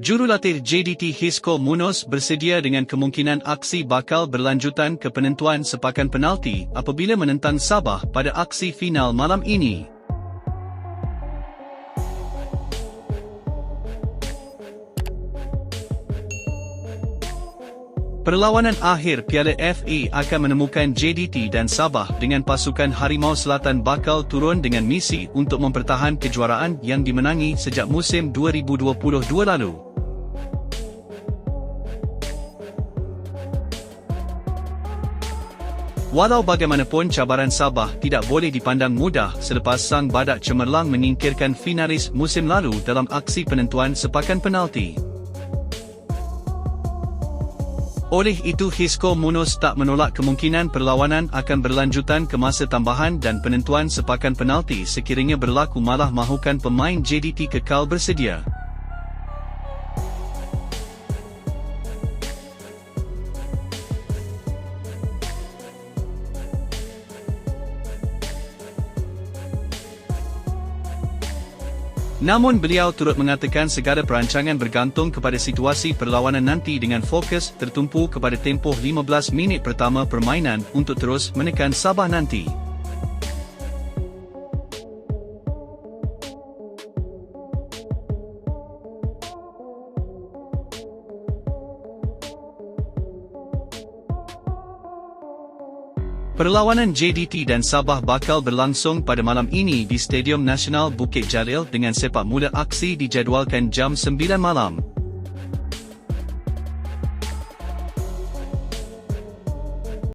Jurulatih JDT Hisco Munoz bersedia dengan kemungkinan aksi bakal berlanjutan ke penentuan sepakan penalti apabila menentang Sabah pada aksi final malam ini. Perlawanan akhir Piala FA akan menemukan JDT dan Sabah dengan pasukan Harimau Selatan bakal turun dengan misi untuk mempertahan kejuaraan yang dimenangi sejak musim 2022 lalu. Walau bagaimanapun cabaran Sabah tidak boleh dipandang mudah selepas sang badak cemerlang menyingkirkan finalis musim lalu dalam aksi penentuan sepakan penalti. Oleh itu Hisco Munoz tak menolak kemungkinan perlawanan akan berlanjutan ke masa tambahan dan penentuan sepakan penalti sekiranya berlaku malah mahukan pemain JDT kekal bersedia. Namun beliau turut mengatakan segala perancangan bergantung kepada situasi perlawanan nanti dengan fokus tertumpu kepada tempoh 15 minit pertama permainan untuk terus menekan Sabah nanti. Perlawanan JDT dan Sabah bakal berlangsung pada malam ini di Stadium Nasional Bukit Jalil dengan sepak mula aksi dijadualkan jam 9 malam.